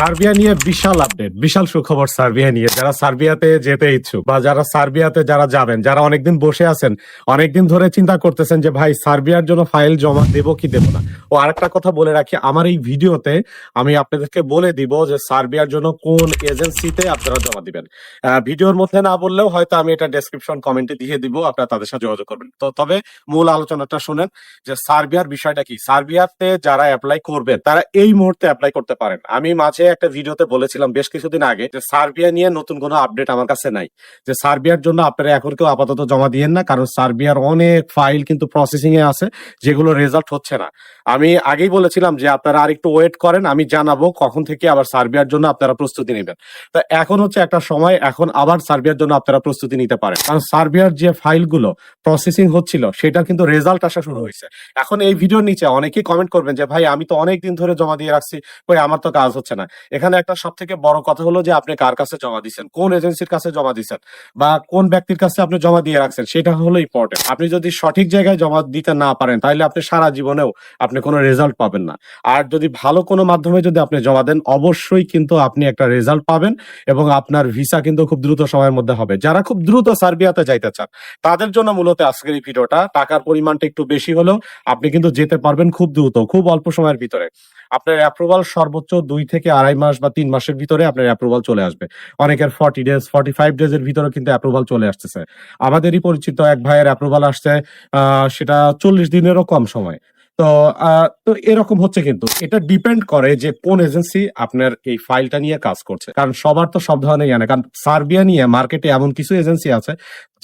Serbia নিয়ে বিশাল update বিশাল সুখবর Serbia নিয়ে। যারা সার্বিয়াতে যেতে ইচ্ছুক বা যারা সার্বিয়াতে যারা যাবেন, যারা অনেকদিন বসে আছেন, অনেকদিন ধরে চিন্তা করতেছেন যে, ভাই, সার্বিয়ার জন্য ফাইল জমা দেবো কি দেবো না? ও আরেকটা কথা বলে রাখি, আমার এই ভিডিওতে আমি আপনাদেরকে বলে দিব যে, সার্বিয়ার জন্য কোন এজেন্সিতে আপনারা জমা দিবেন। ভিডিওর মধ্যে না বললেও হয়তো আমি এটা ডেসক্রিপশন কমেন্টে দিয়ে দিব, আপনারা তাদের সাথে যোগাযোগ করবেন। তো তবে মূল আলোচনাটা শুনেন যে, সার্বিয়ার বিষয়টা কি? সার্বিয়াতে যারা অ্যাপ্লাই করবেন, তারা এই মুহূর্তে অ্যাপ্লাই করতে পারেন। আমি মাঝে একটা ভিডিওতে বলেছিলাম বেশ কিছুদিন আগে যে সার্বিয়া নিয়ে নতুন কোনো আপডেট আমার কাছে নাই। যে সার্বিয়ার জন্য আপনারা এখন কেউ আপাতত জমা দিয়েন না, কারণ সার্বিয়ার অনেক ফাইল কিন্তু প্রসেসিং এ আছে, যেগুলো রেজাল্ট হচ্ছে না। আমি আগেই বলেছিলাম যে আপনারা আর একটু ওয়েট করেন, আমি জানাব কখন থেকে আবার সার্বিয়ার জন্য আপনারা প্রস্তুতি নেবেন। তো এখন হচ্ছে একটা সময়, এখন আবার সার্বিয়ার জন্য আপনারা প্রস্তুতি নিতে পারেন। কারণ সার্বিয়ার যে ফাইলগুলো প্রসেসিং হচ্ছিল সেটা কিন্তু রেজাল্ট আসা শুরু হয়েছে। এখন এই ভিডিওর নিচে অনেকেই কমেন্ট করবেন যে, ভাই, আমি তো অনেক দিন ধরে জমা দিয়ে রাখছি, কই আমার তো কাজ হচ্ছে না। এখানে একটা সব থেকে বড় কথা হলো যে, আপনি কার কাছে জমা দিচ্ছেন কোন এজেন্সির কাছে জমা দিচ্ছেন বা কোন ব্যক্তির কাছে আপনি জমা দিয়ে রাখছেন? সেটা হলো ইম্পর্টেন্ট আপনি যদি সঠিক জায়গায় জমা দিতে না পারেন, তাহলে আপনি সারা জীবনেও আপনি কোনো রেজাল্ট পাবেন না। আর যদি ভালো কোনো মাধ্যমে যদি আপনি জমা দেন, অবশ্যই কিন্তু আপনি একটা রেজাল্ট পাবেন এবং আপনার ভিসা কিন্তু খুব দ্রুত সময়ের মধ্যে হবে। যারা খুব দ্রুত সার্বিয়াতে যাইতে চান, তাদের জন্য মূলত আজকের এই ভিডিওটা, টাকার পরিমাণটা একটু বেশি হলেও আপনি কিন্তু যেতে পারবেন খুব দ্রুত, খুব অল্প সময়ের ভিতরে। আপনার অ্যাপ্রুভাল সর্বোচ্চ দুই থেকে আড়াই মাস বা তিন মাসের ভিতরে আপনার অ্যাপ্রুভাল চলে আসবে। অনেকের ফর্টি ডেজ ফর্টি ফাইভ ডেজের ভিতরে কিন্তু অ্যাপ্রুভাল চলে আসতেছে। আমাদেরই পরিচিত এক ভাইয়ের অ্যাপ্রুভাল আসছে সেটা চল্লিশ দিনেরও কম সময়। তো তো এরকম হচ্ছে কিন্তু। এটা ডিপেন্ড করে যে কোন এজেন্সি আপনার এই ফাইলটা নিয়ে কাজ করছে। কারণ সবার তো সব ধরনের ইয়ে কারণ সার্বিয়া নিয়ে মার্কেটে এমন কিছু এজেন্সি আছে,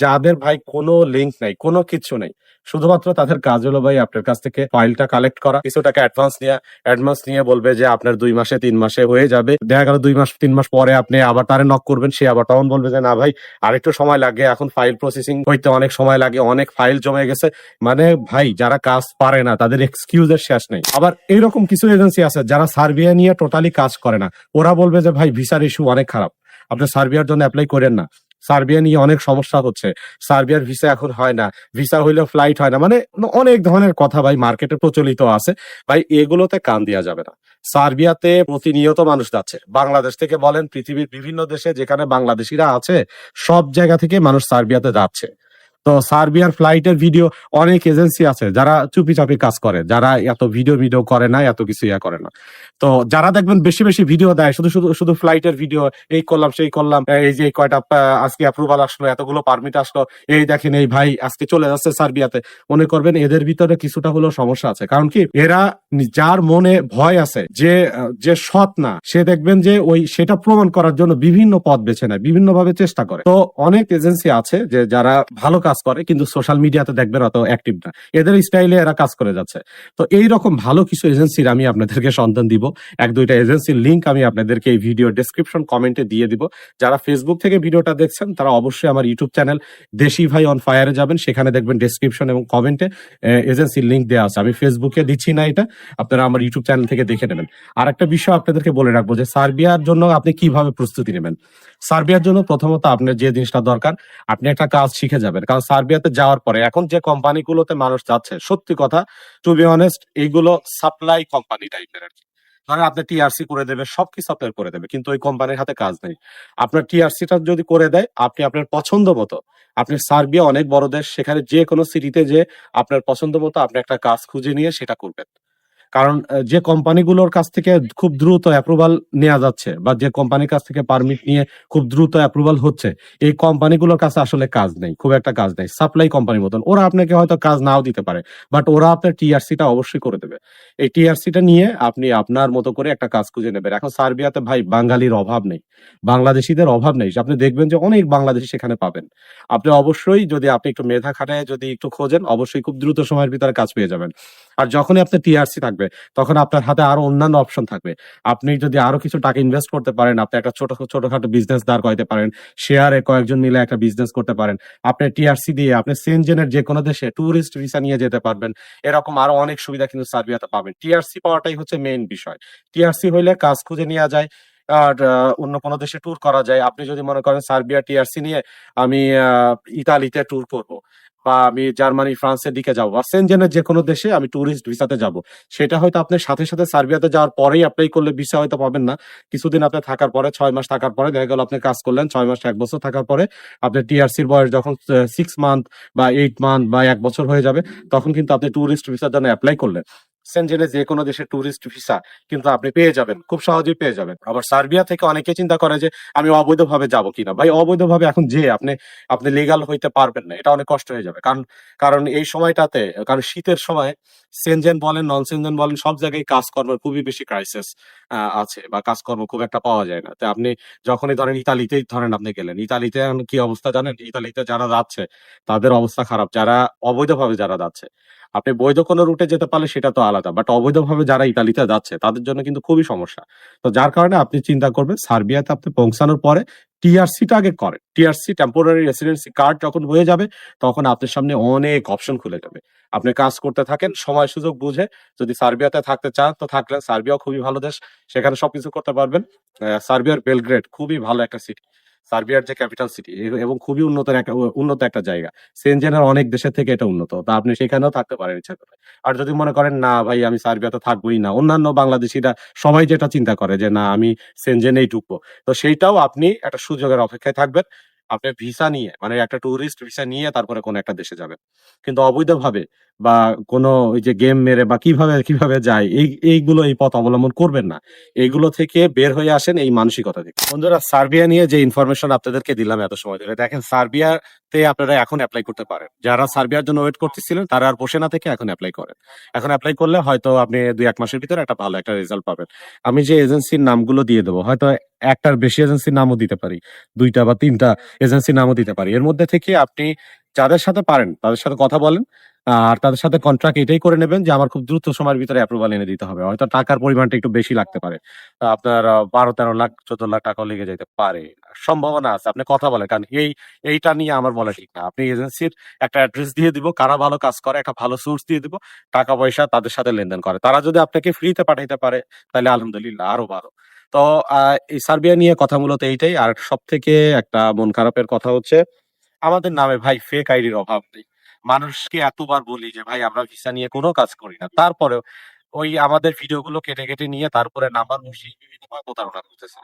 যাদের ভাই কোনো লিঙ্ক নাই, কোনো কিছু নেই। শুধুমাত্র তাদের কাজ হলো ভাই আপনার কাছ থেকে ফাইলটা কালেক্ট করা। কিছু টাকা অ্যাডভান্স নিয়ে অ্যাডভান্স নিয়ে বলবে যে আপনার দুই মাসে, তিন মাসে হয়ে যাবে। দেখা গেল দুই মাস, তিন মাস পরে আপনি আবার তারে নক করবেন, সে আবার তখন বলবে যে, না ভাই, আরেকটু সময় লাগে। এখন ফাইল প্রসেসিং হইতে অনেক সময় লাগে, অনেক ফাইল জমে গেছে। মানে ভাই, যারা কাজ পারে না, তাদের এক্সকিউজের শেষ নেই। আবার এরকম কিছু এজেন্সি আছে যারা সার্বিয়া নিয়ে টোটালি কাজ করে না। ওরা বলবে যে, ভাই ভিসার ইস্যু অনেক খারাপ। আপনি সার্বিয়ার জন্য অ্যাপ্লাই করেন না। সার্বিয়া নিয়ে অনেক সমস্যা হচ্ছে। সার্বিয়ার ভিসা এখন হয় না। ভিসা হইলেও ফ্লাইট হয় না। মানে অনেক ধরনের কথা ভাই মার্কেটে প্রচলিত আছে। ভাই, এগুলোতে কান দেওয়া যাবে না। সার্বিয়াতে প্রতিনিয়ত মানুষ যাচ্ছে। বাংলাদেশ থেকে বলেন, পৃথিবীর বিভিন্ন দেশে যেখানে বাংলাদেশিরা আছে, সব জায়গা থেকে মানুষ সার্বিয়াতে যাচ্ছে। তো সার্বিয়ার ফ্লাইটের ভিডিও অনেক এজেন্সি আছে যারা চুপি চাপি কাজ করে, যারা এত ভিডিও ভিডিও করে না, এত কিছু ইয়া করে না। তো যারা দেখবেন বেশি বেশি ভিডিও দেয়, শুধু শুধু শুধু ফ্লাইটের ভিডিও এই করলাম, সেই করলাম, এই যে কয়টা আজকে অ্যাপ্রুভাল আসলো, এতগুলো পারমিট আসলো, এই দেখেন, এই ভাই আজকে চলে যাচ্ছে সার্বিয়াতে। মনে করবেন এদের ভিতরে কিছুটা হলেও সমস্যা আছে। কারণ কি, এরা যার মনে ভয় আছে যে যে সৎ না, সে দেখবেন যে ওই, সেটা প্রমাণ করার জন্য বিভিন্ন পথ বেছে নেয় বিভিন্ন ভাবে চেষ্টা করে। তো অনেক এজেন্সি আছে যে, যারা ভালো কাজ করে, কিন্তু সোশ্যাল মিডিয়াতে দেখবেন অত অ্যাক্টিভ না। এদের স্টাইলে এরা কাজ করে যাচ্ছে। তো এই রকম ভালো কিছু এজেন্সির আমি আপনাদেরকে সন্ধান দিব। এক, দুইটা এজেন্সির লিংক আমি আপনাদেরকে এই ভিডিও ডেসক্রিপশন কমেন্টে দিয়ে দিব। যারা ফেসবুক থেকে ভিডিওটা দেখছেন, তারা অবশ্যই আমার ইউটিউব চ্যানেল দেশি ভাই অন ফায়ারে যাবেন। সেখানে দেখবেন ডেসক্রিপশন এবং কমেন্টে এজেন্সির লিংক দেওয়া আছে। আমি ফেসবুকে দিচ্ছি না এটা। আপনারা আমার ইউটিউব চ্যানেল থেকে দেখে নেবেন। আর একটা বিষয় আপনাদেরকে বলে রাখব যে, সার্বিয়ার জন্য আপনি কীভাবে প্রস্তুতি নেবেন? সার্বিয়ার জন্য প্রথমত আপনার যে জিনিসটা দরকার, আপনি একটা কাজ শিখে যাবেন। কারণ সার্বিয়াতে যাওয়ার পরে, এখন যে কোম্পানিগুলোতে মানুষ যাচ্ছে, সত্যি কথা টু বি অনেস্ট এইগুলো সাপ্লাই কোম্পানি টাইপের আর কি। ধরেন আপনি টিআরসি করে দেবে, সবকিছু আপনার করে দেবে, কিন্তু ওই কোম্পানির হাতে কাজ নেই। আপনার টিআরসিটা যদি করে দেয়, আপনি আপনার পছন্দ মতো, আপনি সার্বিয়া অনেক বড় দেশ, সেখানে যে কোনো সিটিতে যে আপনার পছন্দ মতো আপনি একটা কাজ খুঁজে নিয়ে সেটা করবেন। কারণ যে কোম্পানিগুলোর কাছ থেকে খুব দ্রুত অ্যাপ্রুভাল নেওয়া যাচ্ছে বা যে কোম্পানির কাছ থেকে পারমিট নিয়ে খুব দ্রুত অ্যাপ্রুভাল হচ্ছে, এই কোম্পানিগুলোর কাছে আসলে কাজ নেই, খুব একটা কাজ নেই সাপ্লাই কোম্পানির মতন। ওরা আপনাকে হয়তো কাজ নাও দিতে পারে বাট ওরা আপনার টিআরসিটা অবশ্যই করে দেবে। এই টিআরসিটা নিয়ে আপনি আপনার মতো করে একটা কাজ খুঁজে নেবেন। এখন সার্বিয়াতে ভাই বাঙালির অভাব নেই, বাংলাদেশিদের অভাব নেই। আপনি দেখবেন যে অনেক বাংলাদেশি সেখানে পাবেন। আপনি অবশ্যই যদি আপনি একটু মেধা খাটায় যদি একটু খোঁজেন, অবশ্যই খুব দ্রুত সময়ের ভিতরে কাজ পেয়ে যাবেন। আর যখনই আপনার টিআরসি থাকবে তখন আপনার হাতে আরও অন্যান্য অপশন থাকবে। আপনি যদি আরও কিছু টাকা ইনভেস্ট করতে পারেন, আপনি একটা ছোট, ছোটখাটো বিজনেস দাঁড় করাইতে পারেন শেয়ারে কয়েকজন মিলে একটা বিজনেস করতে পারেন, আপনি টিআরসি দিয়ে, আপনি সেনজেনের যে কোনো দেশে ট্যুরিস্ট ভিসা নিয়ে যেতে পারবেন, এরকম আরও অনেক সুবিধা কিন্তু সার্বিয়াতে পাবেন। টিআরসি পাওয়াটাই হচ্ছে মেইন বিষয়। টিআরসি হইলে কাজ খুঁজে নেওয়া যায়, আর অন্য কোনো দেশে ট্যুর করা যায়। আপনি যদি মনে করেন সার্বিয়া টিআরসি নিয়ে আমি ইতালিতে ট্যুর করব বা আমি জার্মানি, ফ্রান্সের দিকে যাব বা সেনজেনের যে কোনো দেশে আমি ট্যুরিস্ট ভিসাতে যাব। সেটা হয়তো আপনি সাথে সাথে সার্বিয়াতে যাওয়ার পরেই অ্যাপ্লাই করলে ভিসা হয়তো পাবেন না। কিছুদিন আপনি থাকার পরে, ছয় মাস থাকার পরে, দেখা গেল আপনি কাজ করলেন, ছয় মাস, এক বছর থাকার পরে আপনার টিআরসির বয়স যখন সিক্স মান্থ বা এইট মান্থ বা এক বছর হয়ে যাবে, তখন কিন্তু আপনি ট্যুরিস্ট ভিসার জন্য অ্যাপ্লাই করলেন। সেনজেনে যে কোনো দেশের ট্যুরিস্ট ভিসা কিন্তু আপনি পেয়ে যাবেন, খুব সহজেই পেয়ে যাবেন। আবার সার্বিয়া থেকে অনেকে চিন্তা করে যে আমি অবৈধভাবে যাব কিনা। ভাই, অবৈধভাবে এখন যে আপনি আপনি লিগাল হইতে পারবেন না, এটা অনেক কষ্ট হয়ে যাবে। কারণ কারণ এই সময়টাতে, কারণ শীতের সময় সেনজেন বলেন নন সেনজেন বলেন, সব জায়গায় কাজকর্মের খুবই বেশি ক্রাইসিস আছে বা কাজকর্ম খুব একটা পাওয়া যায় না। তো আপনি যখনই ধরেন ইতালিতেই ধরেন আপনি গেলেন ইতালিতে কি অবস্থা জানেন? ইতালিতে যারা যাচ্ছে, তাদের অবস্থা খারাপ। যারা অবৈধভাবে যারা যাচ্ছে আপনি বৈধ কোনো রুটে যেতে পারলে সেটা তো আলাদা বাট অবৈধভাবে যারা ইতালিতে যাচ্ছে, তাদের জন্য কিন্তু খুবই সমস্যা। তো যার কারণে আপনি চিন্তা করবেন, সার্বিয়াতে আপনি পৌঁছানোর পরে টিআরসিটা আগে করেন। টিআরসি টেম্পোরারি রেসিডেন্সি কার্ড যখন হয়ে যাবে, তখন আপনার সামনে অনেক অপশন খুলে যাবে। আপনি কাজ করতে থাকেন, সময় সুযোগ বুঝে যদি সার্বিয়াতে থাকতে চান, তো থাকলেন। সার্বিয়াও খুবই ভালো দেশ, সেখানে সবকিছু করতে পারবেন। সার্বিয়ার বেলগ্রেড খুবই ভালো একটা সিটি সার্বিয়ার যে ক্যাপিটাল সিটি এবং খুবই উন্নত উন্নত একটা জায়গা। সেনজেনের অনেক দেশের থেকে এটা উন্নত। তা আপনি সেখানেও থাকতে পারেন ইচ্ছা করে। আর যদি মনে করেন, না ভাই, আমি সার্বিয়াতে থাকবোই না। অন্যান্য বাংলাদেশিরা সবাই যেটা চিন্তা করে যে, না, আমি সেনজেনেই ঢুকবো। তো সেইটাও আপনি একটা সুযোগের অপেক্ষায় থাকবেন। আপনি ভিসা নিয়ে মানে একটা ট্যুরিস্ট ভিসা নিয়ে তারপরে কোনো একটা দেশে যাবেন। কিন্তু অবৈধভাবে বা কোনো ওই যে গেম মেরে বা কীভাবে কীভাবে যায়, এই, এইগুলো এই পথ অবলম্বন করবেন না। এইগুলো থেকে বের হয়ে আসেন এই মানসিকতা থেকে। বন্ধুরা, সার্বিয়া নিয়ে যে ইনফরমেশন আপনাদেরকে দিলাম এত সময় ধরে, দেখেন সার্বিয়াতে আপনারা এখন অ্যাপ্লাই করতে পারেন। যারা সার্বিয়ার জন্য ওয়েট করতেছিলেন, তারা আর বসে না থেকে এখন অ্যাপ্লাই করেন। এখন অ্যাপ্লাই করলে হয়তো আপনি দুই, এক মাসের ভিতরে একটা ভালো একটা রেজাল্ট পাবেন। আমি যে এজেন্সির নামগুলো দিয়ে দেবো, হয়তো একটার বেশি এজেন্সির নামও দিতে পারি, দুইটা বা তিনটা এজেন্সির নামও দিতে পারি। এর মধ্যে থেকে আপনি যাদের সাথে পারেন, তাদের সাথে কথা বলেন আর তাদের সাথে কন্ট্রাক্ট এটাই করে নেবেন যে আমার খুব দ্রুত সময়ের ভিতরে অ্যাপ্রুভাল এনে দিতে হবে। হয়তো টাকার পরিমাণটা একটু বেশি লাগতে পারে। আপনার বারো তেরো লাখ চোদ্দ লাখ টাকা লেগে যেতে পারে। সম্ভাবনা আছে, আপনি কথা বলেন, কারণ এই, এইটা নিয়ে আমার বলা ঠিক না। আপনি এজেন্সির একটা অ্যাড্রেস দিয়ে দিব, কারা ভালো কাজ করে, একটা ভালো সোর্স দিয়ে দিব টাকা পয়সা তাদের সাথে লেনদেন করে। তারা যদি আপনাকে ফ্রিতে পাঠাইতে পারে, তাহলে আলহামদুলিল্লাহ আরও ভালো। তো এই সার্বিয়া নিয়ে কথা মূলত এইটাই। আর সব থেকে একটা মন খারাপের কথা হচ্ছে, আমাদের নামে ভাই ফেক আইডির অভাব নেই। মানুষকে এতবার বলি যে, ভাই, আমরা ভিসা নিয়ে কোনো কাজ করি না। তারপরেও ওই আমাদের ভিডিওগুলো কেটে কেটে নিয়ে তারপরে নাম্বার বসিয়ে প্রতারণা করতেছে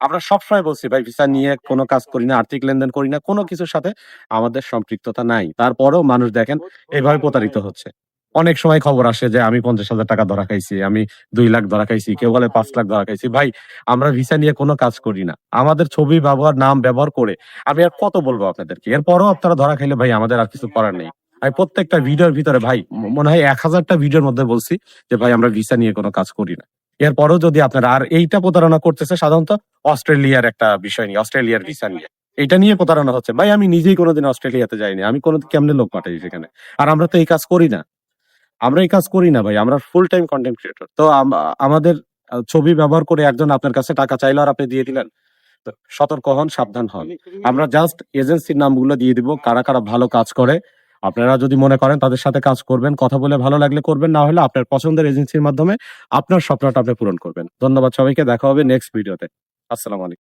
আমরা সবসময় বলছি, ভাই ভিসা নিয়ে কোনো কাজ করি না, আর্থিক লেনদেন করি না, কোনো কিছুর সাথে আমাদের সম্পৃক্ততা নাই। তারপরেও মানুষ দেখেন এইভাবে প্রতারিত হচ্ছে। অনেক সময় খবর আসে যে, আমি পঞ্চাশ হাজার টাকা ধরা খাইছি, আমি দুই লাখ ধরা খাইছি, কেউ বলে পাঁচ লাখ ধরা খাইছি। ভাই, আমরা ভিসা নিয়ে কোনো কাজ করি না। আমাদের ছবি, ব্যবহার, নাম, ব্যবহার করে আমি আর কত বলব আপনাদেরকে? এরপরও আপনারা ধরা খাইলে ভাই, আমাদের আর কিছু করার নেই। আমি প্রত্যেকটা ভিডিওর ভিতরে ভাই মনে হয় এক হাজারটা ভিডিওর মধ্যে বলছি যে ভাই আমরা ভিসা নিয়ে কোনো কাজ করি না। এরপরও যদি আপনারা আর এইটা প্রতারণা করতেছে সাধারণত অস্ট্রেলিয়ার একটা বিষয় নিয়ে অস্ট্রেলিয়ার ভিসা নিয়ে। এটা নিয়ে প্রতারণা হচ্ছে। ভাই আমি নিজেই কোনোদিন অস্ট্রেলিয়াতে যাইনি। আমি কোনো কেমনে লোক পাঠাই সেখানে? আর আমরা তো এই কাজ করি না। আমরা এই কাজ করি না ভাই আমরা ফুল টাইম কন্টেন্ট ক্রিয়েটর তো আম- আমাদের ছবি ব্যবহার করে একজন আপনার কাছে টাকা চাইলো আর আপনি দিয়ে দিলেন তো সতর্ক হন সাবধান হন। আমরা জাস্ট এজেন্সির নামগুলো দিয়ে দিব কারা কারা ভালো কাজ করে। আপনারা যদি মনে করেন তাদের সাথে কাজ করবেন, কথা বলে ভালো লাগলে করবেন, না হলে আপনার পছন্দের এজেন্সির মাধ্যমে আপনার স্বপ্নটা আপনি পূরণ করবেন। ধন্যবাদ সবাইকে, দেখা হবে নেক্সট ভিডিওতে আসসালামু আলাইকুম।